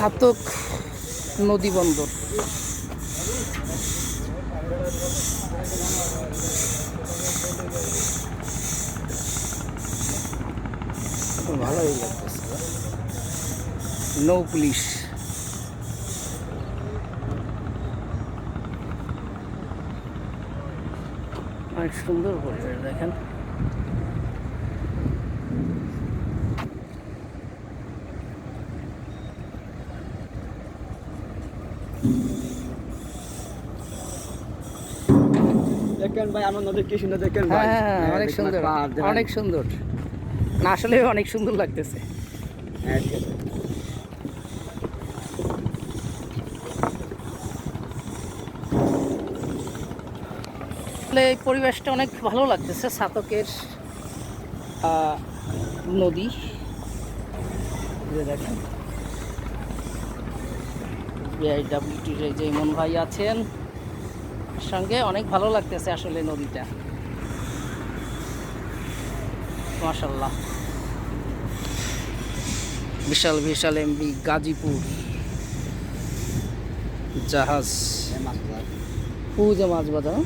ছাতক নদী বন্দর। ভালোই লাগতেছে। নৌ পুলিশ অনেক সুন্দর পরিবেশ দেখেন। দেখেন ভাই আমার নদী কি সুন্দর দেখেন ভাই। হ্যাঁ হ্যাঁ, অনেক সুন্দর অনেক সুন্দর। না আসলে অনেক সুন্দর লাগতেছে। হ্যাঁ, ঠিক আছে। আসলে এই পরিবেশটা অনেক ভালো লাগতেছে সাতকের আহ, নদী। দেখেন। বিআইডাব্লিউটির যে ইমন ভাই আছেন সঙ্গে অনেক ভালো লাগতেছে আসলে নদীটা। মাসাল্লাহ বিশাল বিশাল এমবি গাজীপুর। জাহাজ। পুজে পূজা মাছ বাজার